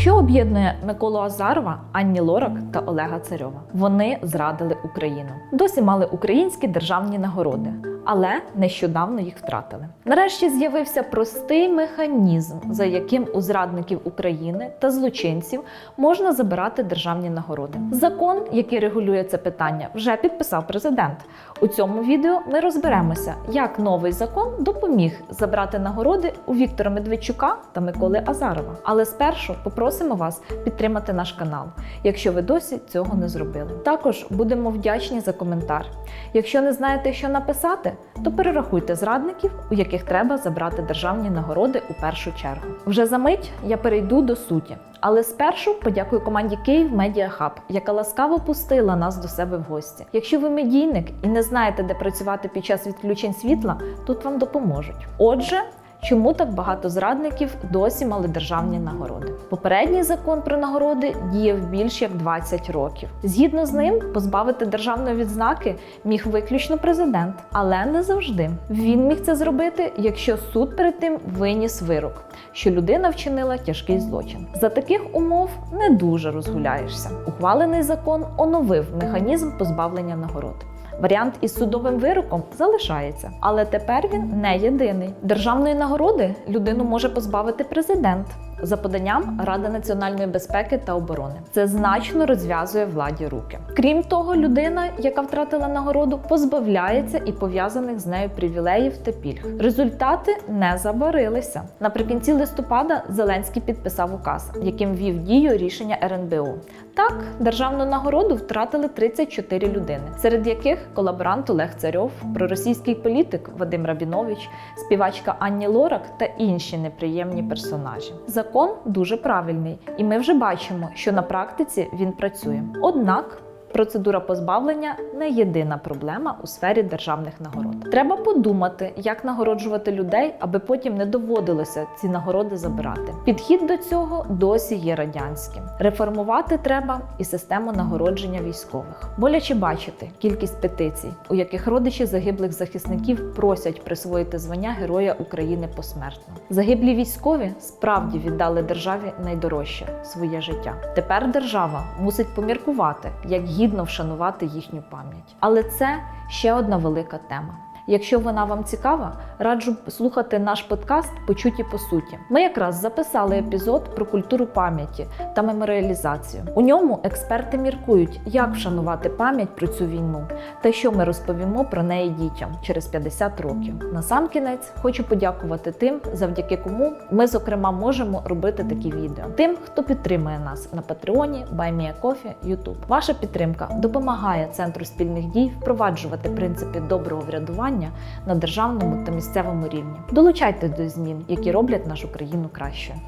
Що об'єднує Миколу Азарова, Анні Лорак та Олега Царьова? Вони зрадили Україну. Досі мали українські державні нагороди, але нещодавно їх втратили. Нарешті з'явився простий механізм, за яким у зрадників України та злочинців можна забирати державні нагороди. Закон, який регулює це питання, вже підписав президент. У цьому відео ми розберемося, як новий закон допоміг забрати нагороди у Віктора Медведчука та Миколи Азарова. Але спершу попросимо вас підтримати наш канал, якщо ви досі цього не зробили. Також будемо вдячні за коментар. Якщо не знаєте, що написати, то перерахуйте зрадників, у яких треба забрати державні нагороди у першу чергу. Вже за мить я перейду до суті. Але спершу подякую команді Київ Медіа Хаб, яка ласкаво пустила нас до себе в гості. Якщо ви медійник і не знаєте, де працювати під час відключень світла, тут вам допоможуть. Отже. Чому так багато зрадників досі мали державні нагороди? Попередній закон про нагороди діяв більш як 20 років. Згідно з ним, позбавити державної відзнаки міг виключно президент, але не завжди. Він міг це зробити, якщо суд перед тим виніс вирок, що людина вчинила тяжкий злочин. За таких умов не дуже розгуляєшся. Ухвалений закон оновив механізм позбавлення нагород. Варіант із судовим вироком залишається, але тепер він не єдиний. Державної нагороди людину може позбавити президент за поданням Ради національної безпеки та оборони. Це значно розв'язує владі руки. Крім того, людина, яка втратила нагороду, позбавляється і пов'язаних з нею привілеїв та пільг. Результати не забарилися. Наприкінці листопада Зеленський підписав указ, яким ввів дію рішення РНБО. Так, державну нагороду втратили 34 людини, серед яких колаборант Олег Царьов, проросійський політик Вадим Рабінович, співачка Анні Лорак та інші неприємні персонажі. Закон дуже правильний, і ми вже бачимо, що на практиці він працює. Однак. Процедура позбавлення не єдина проблема у сфері державних нагород. Треба подумати, як нагороджувати людей, аби потім не доводилося ці нагороди забирати. Підхід до цього досі є радянським. Реформувати треба і систему нагородження військових. Боляче бачити кількість петицій, у яких родичі загиблих захисників просять присвоїти звання Героя України посмертно. Загиблі військові справді віддали державі найдорожче своє життя. Тепер держава мусить поміркувати, як гідно вшанувати їхню пам'ять. Але це ще одна велика тема. Якщо вона вам цікава, раджу слухати наш подкаст Почуті по суті. Ми якраз записали епізод про культуру пам'яті та меморіалізацію. У ньому експерти міркують, як вшанувати пам'ять про цю війну та що ми розповімо про неї дітям через 50 років. Насамкінець хочу подякувати тим, завдяки кому ми, зокрема, можемо робити такі відео. Тим, хто підтримує нас на Патреоні, BuyMeACoffee, YouTube. Ваша підтримка допомагає центру спільних дій впроваджувати принципи доброго врядування на державному та місцевому рівні. Долучайтесь до змін, які роблять нашу країну кращою.